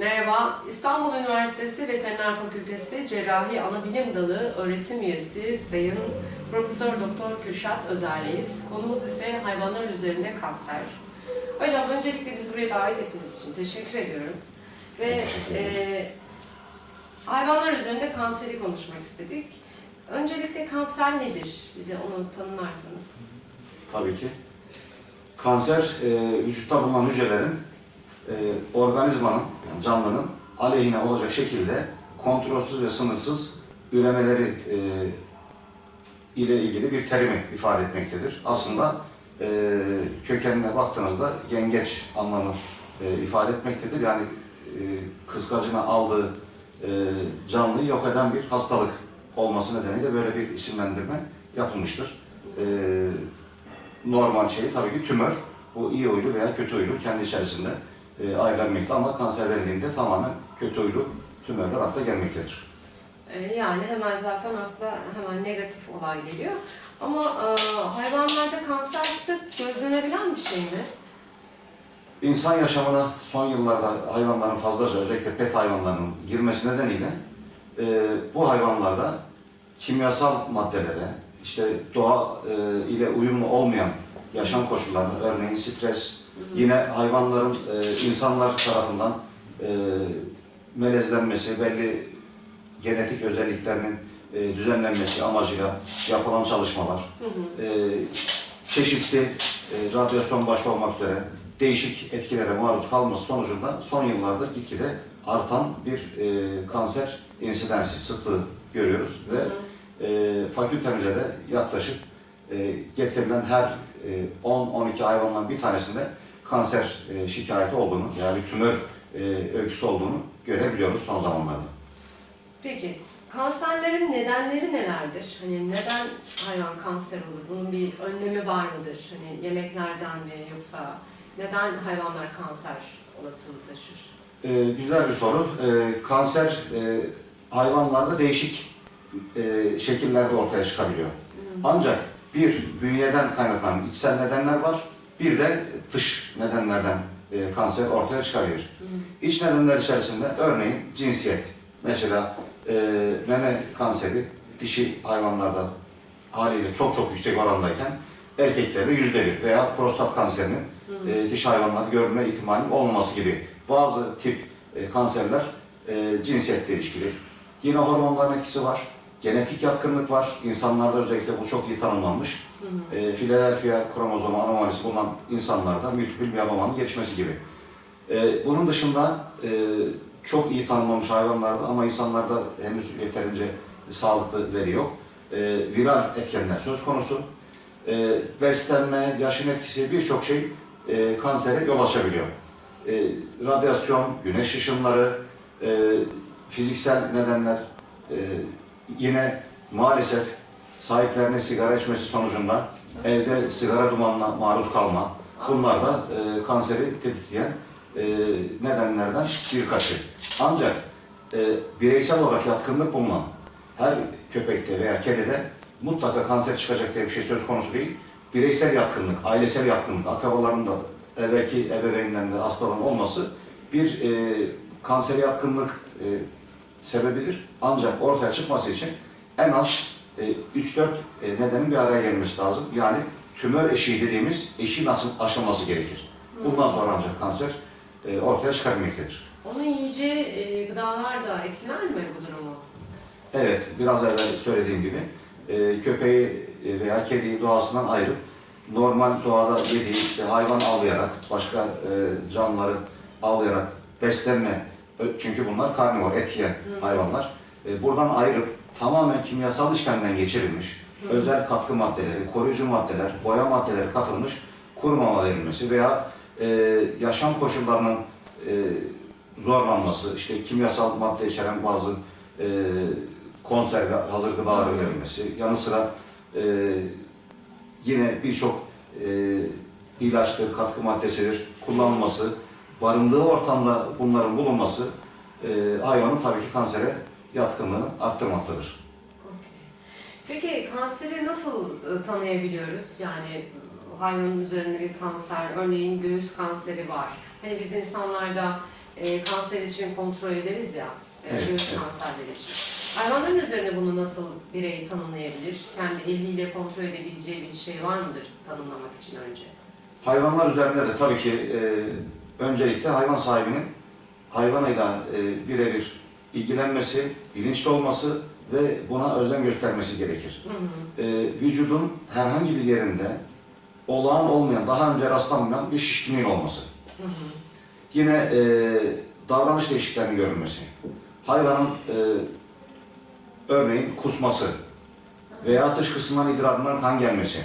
Merhaba, İstanbul Üniversitesi Veteriner Fakültesi Cerrahi Anabilim Dalı öğretim üyesi Sayın Profesör Doktor Kürşat Özer'leyiz. Konumuz ise hayvanlar üzerinde kanser. Hocam öncelikle bizi buraya davet ettiğiniz için teşekkür ediyorum. Ve e, hayvanlar üzerinde kanseri konuşmak istedik. Öncelikle kanser nedir? Bize onu tanımlarsanız. Tabii ki. Kanser, e, vücutta bulunan hücrelerin e, organizmanın, yani canlının aleyhine olacak şekilde kontrolsüz ve sınırsız üremeleri e, ile ilgili bir terimi ifade etmektedir. Aslında e, kökenine baktığınızda yengeç anlamı e, ifade etmektedir. Yani e, kıskacına aldığı e, canlıyı yok eden bir hastalık olması nedeniyle böyle bir isimlendirme yapılmıştır. E, normal şey tabii ki tümör. Bu iyi huylu veya kötü huylu kendi içerisinde e, ayrılanmakta ama kanser denildiğinde tamamen kötü huylu tümörler akla gelmektedir. Ee, Yani hemen zaten akla hemen negatif olay geliyor. Ama e, hayvanlarda kanser sık gözlenebilen bir şey mi? İnsan yaşamına son yıllarda hayvanların fazlaca özellikle pet hayvanlarının girmesi nedeniyle e, bu hayvanlarda kimyasal maddelere, işte doğa e, ile uyumlu olmayan yaşam koşullarını, örneğin stres, yine hayvanların e, insanlar tarafından e, melezlenmesi, belli genetik özelliklerinin e, düzenlenmesi amacıyla yapılan çalışmalar, Hı hı. e, çeşitli e, radyasyon başta olmak üzere değişik etkilere maruz kalması sonucunda son yıllarda gitgide artan bir e, kanser insidensi sıklığı görüyoruz ve e, fakültemize de yaklaşık e, getirilen her 10-12 hayvandan bir tanesinde kanser e, şikayeti olduğunu yani bir tümör e, öyküsü olduğunu görebiliyoruz son zamanlarda. Peki kanserlerin nedenleri nelerdir? Hani neden hayvan kanser olur? Bunun bir önlemi var mıdır? Hani yemeklerden mi yoksa neden hayvanlar kanser olasılığı taşır? Ee, güzel bir soru. Ee, kanser e, hayvanlarda değişik e, şekillerde ortaya çıkabiliyor. Ancak bir bünyeden kaynaklanan içsel nedenler var, bir de dış nedenlerden e, kanser ortaya çıkabilir. İç nedenler içerisinde örneğin cinsiyet, mesela e, meme kanseri dişi hayvanlarda haliyle çok çok yüksek orandayken erkeklerde yüzde bir veya prostat kanserinin e, diş hayvanlarda görme ihtimalinin olmaması gibi bazı tip e, kanserler e, cinsiyetle ilişkili. Yine hormonların etkisi var. Genetik yatkınlık var. İnsanlarda özellikle bu çok iyi tanımlanmış. E, Philadelphia kromozomu anomalisi bulunan insanlarda multiple miyelomanın gelişmesi gibi. E, bunun dışında e, çok iyi tanımlanmış hayvanlarda ama insanlarda henüz yeterince sağlıklı veri yok. E, viral etkenler söz konusu. E, beslenme, yaşın etkisi birçok şey e, kansere yol açabiliyor. E, radyasyon, güneş ışınları, e, fiziksel nedenler, e, yine maalesef sahiplerine sigara içmesi sonucunda evde sigara dumanına maruz kalma, bunlar da e, kanseri tetikleyen e, nedenlerden birkaçı. Ancak e, bireysel olarak yatkınlık bulunan her köpekte veya kedide mutlaka kanser çıkacak diye bir şey söz konusu değil. Bireysel yatkınlık, ailesel yatkınlık, akrabaların da evvelki ebeveynlerinde hastalığın olması bir e, kansere yatkınlık e, sebebidir. Ancak ortaya çıkması için en az e, 3-4 e, nedenin bir araya gelmesi lazım. Yani tümör eşiği dediğimiz eşiğin aşılması gerekir. Bundan sonra ancak kanser e, ortaya çıkabilmektedir. Onun yiyeceği e, gıdalar da etkiler mi bu durumu? Evet, biraz evvel söylediğim gibi e, köpeği e, veya kediyi doğasından ayırıp normal doğada yediği işte hayvan avlayarak, başka e, canlıları avlayarak beslenme, çünkü bunlar karnivor, et yiyen hayvanlar. E, buradan ayırıp tamamen kimyasal işlemden geçirilmiş, özel katkı maddeleri, koruyucu maddeler, boya maddeleri katılmış kuru mama verilmesi veya e, yaşam koşullarının e, zorlanması, işte kimyasal madde içeren bazı e, konserve, hazır gıdaların verilmesi, yanı sıra e, yine birçok e, ilaçtır, katkı maddesidir kullanılması, barındığı ortamda bunların bulunması e, hayvanın tabii ki kansere yatkınlığını arttırmaktadır. Peki kanseri nasıl e, tanıyabiliyoruz? Yani e, hayvanın üzerinde bir kanser, örneğin göğüs kanseri var. Hani biz insanlarda e, kanser için kontrol ederiz ya, e, Evet, göğüs evet. kanserleri için. Hayvanların üzerine bunu nasıl birey tanımlayabilir? Kendi eliyle kontrol edebileceği bir şey var mıdır tanımlamak için önce? Hayvanlar üzerinde de tabii ki e, öncelikle hayvan sahibinin hayvanıyla e, birebir ilgilenmesi, bilinçli olması ve buna özen göstermesi gerekir. Hı hı. E, vücudun herhangi bir yerinde olağan olmayan, daha önce rastlanmayan bir şişkinliğin olması. Hı hı. Yine e, davranış değişikliklerinin görülmesi. Hayvanın e, örneğin kusması veya dışkısından idrarından kan gelmesi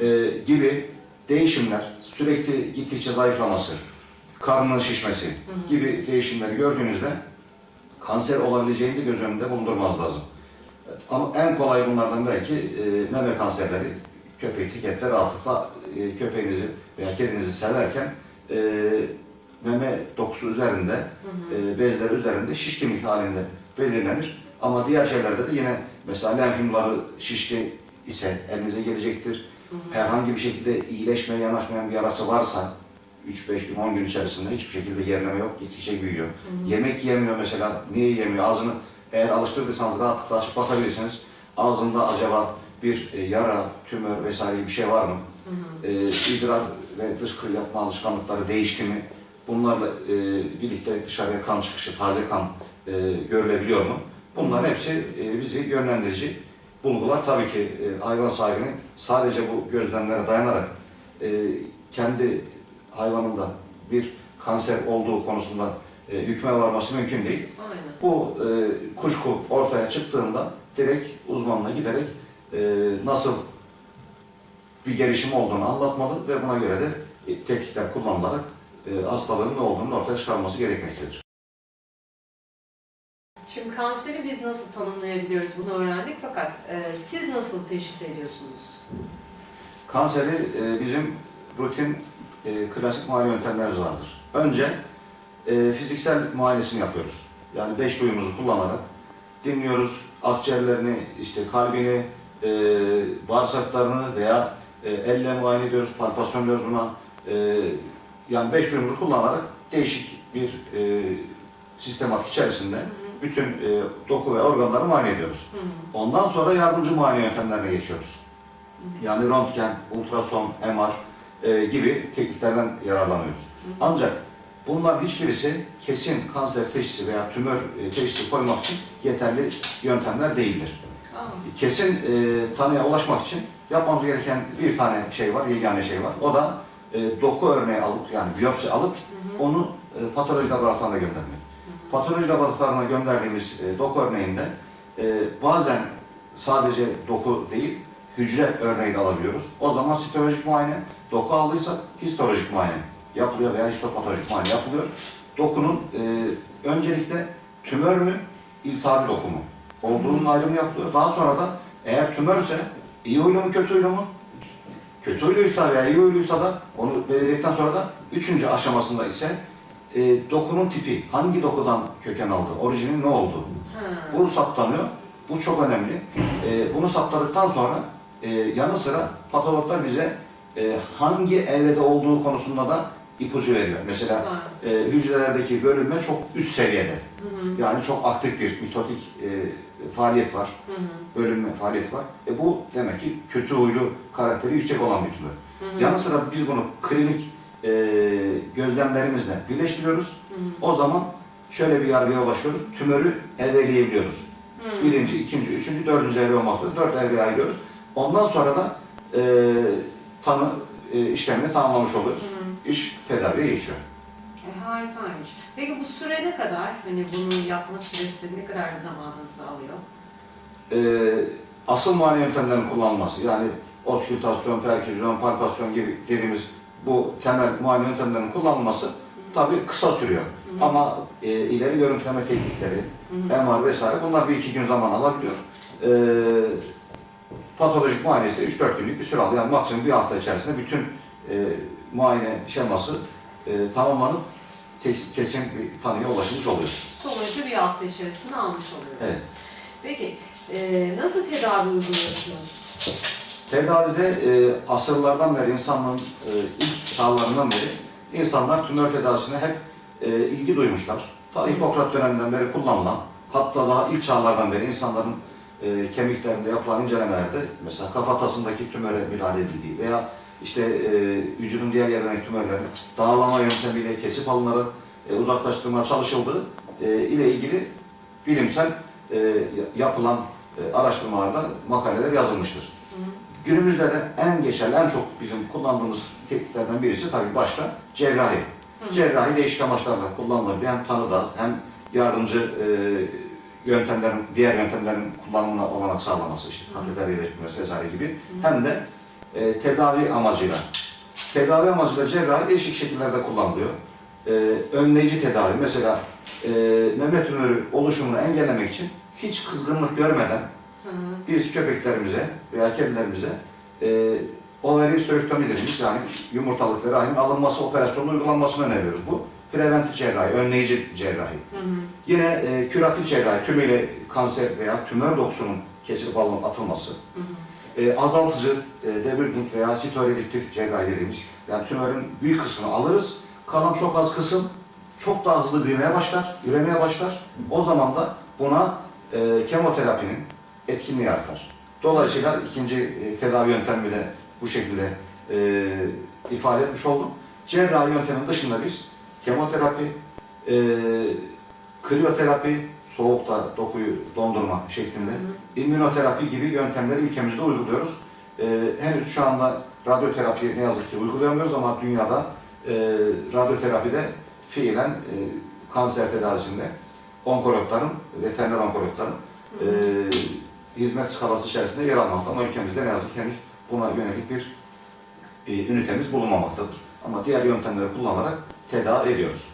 e, gibi değişimler, sürekli gittikçe zayıflaması, karnının şişmesi gibi değişimleri gördüğünüzde kanser olabileceğini de göz önünde bulundurmaz lazım. Ama en kolay bunlardan belki e, meme kanserleri, köpek ketler rahatlıkla e, köpeğinizi veya kedinizi severken e, meme dokusu üzerinde, Hı hı. e, bezler üzerinde şişkinlik halinde belirlenir. Ama diğer şeylerde de yine mesela lenf şişki ise elinize gelecektir. Herhangi bir şekilde iyileşmeye yanaşmayan bir yarası varsa 3-5 gün, 10 gün içerisinde hiçbir şekilde gerileme yok, gittikçe büyüyor. Hı hı. Yemek yemiyor mesela, niye yemiyor? Ağzını eğer alıştırdıysanız rahatlıkla açıp bakabilirsiniz. Ağzında acaba bir e, yara, tümör vesaire bir şey var mı? Hı hı. E, idrar ve dışkı yapma alışkanlıkları değişti mi? Bunlarla e, birlikte dışarıya kan çıkışı, taze kan e, görülebiliyor mu? Bunlar hepsi e, bizi yönlendirici bulgular. Tabii ki e, hayvan sahibinin sadece bu gözlemlere dayanarak e, kendi hayvanında bir kanser olduğu konusunda e, hükme varması mümkün değil. Aynen. Bu e, kuşku ortaya çıktığında direkt uzmanına giderek e, nasıl bir gelişim olduğunu anlatmalı ve buna göre de e, tetkikler kullanılarak e, hastalığın ne olduğunu ortaya çıkarması gerekmektedir. Şimdi kanseri biz nasıl tanımlayabiliyoruz bunu öğrendik fakat e, siz nasıl teşhis ediyorsunuz? Kanseri e, bizim rutin e, klasik muayene yöntemlerimiz vardır. Önce e, fiziksel muayenesini yapıyoruz. Yani beş duyumuzu kullanarak dinliyoruz akciğerlerini, işte kalbini, e, bağırsaklarını veya e, elle muayene ediyoruz, palpasyon diyoruz buna. E, yani beş duyumuzu kullanarak değişik bir e, sistemat içerisinde. Bütün e, doku ve organları muayene ediyoruz. Hı hı. Ondan sonra yardımcı muayene yöntemlerine geçiyoruz. Hı hı. Yani röntgen, ultrason, MR e, gibi tekniklerden yararlanıyoruz. Ancak bunların hiçbirisi kesin kanser teşhisi veya tümör e, teşhisi koymak için yeterli yöntemler değildir. Aa, Kesin e, tanıya ulaşmak için yapmamız gereken bir tane şey var, yegane şey var. O da e, doku örneği alıp yani biyopsi alıp hı hı. onu e, patoloji laboratuvarına göndermek. Patoloji laboratuvarına gönderdiğimiz e, doku örneğinde e, bazen sadece doku değil, hücre örneği de alabiliyoruz. O zaman sitolojik muayene, doku aldıysa histolojik muayene yapılıyor veya histopatolojik muayene yapılıyor. Dokunun e, öncelikle tümör mü, iltihabi doku mu olduğunun ayrımı yapılıyor. Daha sonra da eğer tümörse iyi huylu mu, kötü huylu mu? Kötü huyluysa veya iyi huyluysa da onu belirledikten sonra da üçüncü aşamasında ise e, dokunun tipi, hangi dokudan köken aldı, orijinin ne olduğu. Ha. Bu saptanıyor. Bu çok önemli. E, bunu saptadıktan sonra e, yanı sıra patologlar bize e, hangi evrede olduğu konusunda da ipucu veriyor. Mesela e, hücrelerdeki bölünme çok üst seviyede. Hı. Yani çok aktif bir mitotik e, faaliyet var. Hı hı. Bölünme faaliyeti var. E, bu demek ki kötü huylu karakteri yüksek olan bir hı. Yanı sıra biz bunu klinik e, gözlemlerimizle birleştiriyoruz. Hı. O zaman şöyle bir yargıya ulaşıyoruz. Tümörü evreleyebiliyoruz. Hı. Birinci, ikinci, üçüncü, dördüncü evre olmak üzere dört evreye ayırıyoruz. Ondan sonra da e, tanı e, işlemini tamamlamış oluyoruz. Hı. İş tedaviye geçiyor. E, harikaymış. Peki bu süre ne kadar? Hani bunu yapma süresi ne kadar zamanınızı alıyor? E, asıl muayene yöntemlerinin kullanılması yani oskültasyon, perküzyon, palpasyon gibi dediğimiz bu temel muayene yöntemlerinin kullanılması tabii kısa sürüyor. Hı hı. Ama e, ileri görüntüleme teknikleri, Hı hı. MR vesaire bunlar bir iki gün zaman alabiliyor. Ee, patolojik muayenesi 3-4 günlük bir süre alıyor. Yani maksimum bir hafta içerisinde bütün e, muayene şeması e, tamamlanıp kes- kesin bir tanıya ulaşılmış oluyor. Sonucu bir hafta içerisinde almış oluyoruz. Evet. Peki e, nasıl tedavi uyguluyorsunuz? Tedavide e, asırlardan beri insanlığın e, ilk çağlarından beri insanlar tümör tedavisine hep e, ilgi duymuşlar. Ta Hipokrat döneminden beri kullanılan, hatta daha ilk çağlardan beri insanların e, kemiklerinde yapılan incelemelerde mesela kafatasındaki tümöre müdahale edildiği veya işte e, vücudun diğer yerlerindeki tümörlerin dağlama yöntemiyle kesip alınları e, uzaklaştırmaya çalışıldığı e, ile ilgili bilimsel e, yapılan e, araştırmalarda makaleler yazılmıştır. Günümüzde de en geçerli, en çok bizim kullandığımız tekniklerden birisi tabii başta cerrahi. Hı. Cerrahi değişik amaçlarla kullanılır. Hem tanıda hem yardımcı e, yöntemlerin, diğer yöntemlerin kullanımına olanak sağlaması, işte kateter yerleştirmesi vesaire gibi. Hı. Hem de e, tedavi amacıyla. Tedavi amacıyla cerrahi değişik şekillerde kullanılıyor. E, önleyici tedavi, mesela e, meme tümörü oluşumunu engellemek için hiç kızgınlık görmeden. Biz köpeklerimize veya kedilerimize e, ovariüsterektomi dediğimiz yani yumurtalık ve rahim alınması operasyonu uygulanmasını öneriyoruz bu. Preventif cerrahi, önleyici cerrahi. Hı hı. Yine e, küratif cerrahi, tümüyle kanser veya tümör dokusunun kesilip alın- atılması. Hı hı. E, azaltıcı, e, debriding veya sitoredüktif cerrahi dediğimiz yani tümörün büyük kısmını alırız. Kalan çok az kısım çok daha hızlı büyümeye başlar, üremeye başlar. O zaman da buna e, kemoterapinin etkinliği artar. Dolayısıyla ikinci e, tedavi yöntemi de bu şekilde e, ifade etmiş oldum. Cerrahi yöntemin dışında biz kemoterapi, e, kriyoterapi, soğukta dokuyu dondurma şeklinde. İmmünoterapi gibi yöntemleri ülkemizde uyguluyoruz. Ee, henüz şu anda radyoterapi ne yazık ki uygulayamıyoruz ama dünyada e, radyoterapide fiilen e, kanser tedavisinde onkologların, veteriner onkologların e, hizmet skalası içerisinde yer almakta ama ülkemizde ne yazık ki henüz buna yönelik bir e, ünitemiz bulunmamaktadır. Ama diğer yöntemleri kullanarak tedavi ediyoruz.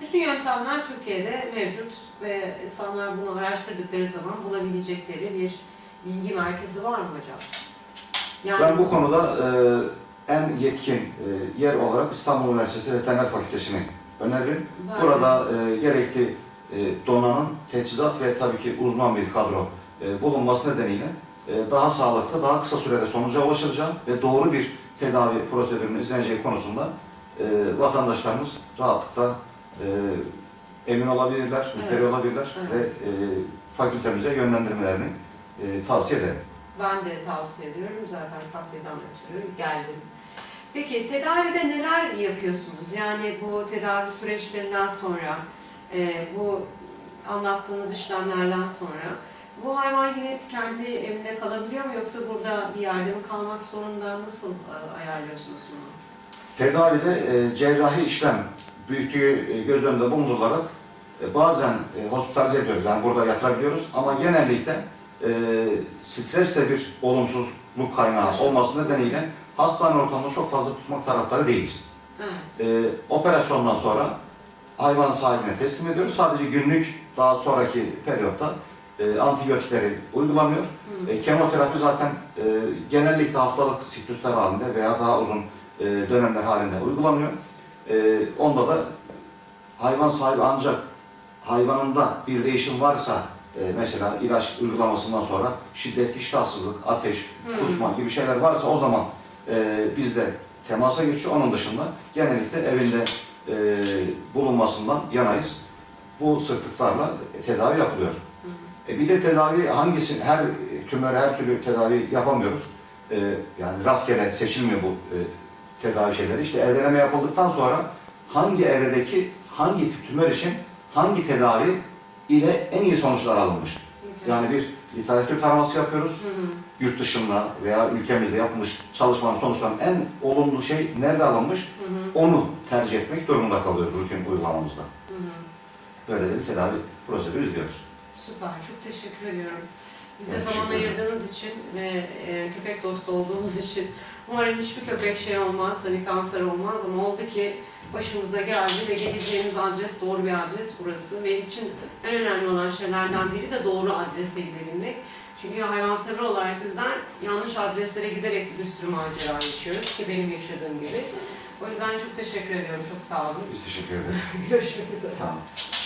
Bütün yöntemler Türkiye'de mevcut ve insanlar bunu araştırdıkları zaman bulabilecekleri bir bilgi merkezi var mı hocam? Yani Ben bu konuda e, en yetkin e, yer olarak İstanbul Üniversitesi Veteriner Fakültesini öneririm. ben- Burada e, gerekli e, donanım, teçhizat ve tabii ki uzman bir kadro e, bulunması nedeniyle e, daha sağlıklı, daha kısa sürede sonuca ulaşılacağım ve doğru bir tedavi prosedürünün izleneceği konusunda e, vatandaşlarımız rahatlıkla e, emin olabilirler, müşteri Evet, olabilirler evet. ve e, fakültemize yönlendirmelerini e, tavsiye ederim. Ben de tavsiye ediyorum. Zaten katkıdan ötürü geldim. Peki tedavide neler yapıyorsunuz? Yani bu tedavi süreçlerinden sonra, e, bu anlattığınız işlemlerden sonra bu hayvan yine kendi evinde kalabiliyor mu yoksa burada bir yerde mi kalmak zorunda? Nasıl e, ayarlıyorsunuz bunu? Tedavide e, cerrahi işlem büyüklüğü e, göz önünde bulundurularak e, bazen e, hospitalize ediyoruz yani burada yatırabiliyoruz ama genellikle e, stres de bir olumsuzluk kaynağı olması nedeniyle hastane ortamında çok fazla tutmak taraftarı değiliz. Evet. E, operasyondan sonra hayvanın sahibine teslim ediyoruz. Sadece günlük daha sonraki periyotta e, antibiyotikleri uygulanıyor. Hı. E, kemoterapi zaten e, genellikle haftalık sikluslar halinde veya daha uzun e, dönemler halinde uygulanıyor. E, onda da hayvan sahibi ancak hayvanında bir değişim varsa e, mesela ilaç uygulamasından sonra şiddetli iştahsızlık, ateş, Hı. kusma gibi şeyler varsa o zaman e, bizde temasa geçiyor. Onun dışında genellikle evinde e, bulunmasından yanayız. Bu sıklıklarla tedavi yapılıyor. E bir de tedavi hangisi, her tümöre her türlü tedavi yapamıyoruz. E, yani rastgele seçilmiyor bu e, tedavi şeyleri. İşte evreleme yapıldıktan sonra hangi evredeki hangi tip tümör için hangi tedavi ile en iyi sonuçlar alınmış. Yani bir literatür taraması yapıyoruz. Hı hı. Yurt dışında veya ülkemizde yapılmış çalışmanın sonuçlarının en olumlu şey nerede alınmış Hı hı. onu tercih etmek durumunda kalıyoruz rutin uygulamamızda. Hı hı. Böyle de bir tedavi prosedürü izliyoruz. Süper, çok teşekkür ediyorum. Bize Ben zaman ayırdığınız için ve e, köpek dostu olduğunuz için umarım hiçbir köpek şey olmaz, hani kanser olmaz ama oldu ki başımıza geldi ve geleceğimiz adres doğru bir adres burası. Benim için en önemli olan şeylerden biri de doğru adrese gidebilmek. Çünkü hayvansever olarak bizler yanlış adreslere giderek bir sürü macera yaşıyoruz ki benim yaşadığım gibi. O yüzden çok teşekkür ediyorum, çok sağ olun. Biz teşekkür ederiz. Görüşmek üzere. Sağ olun.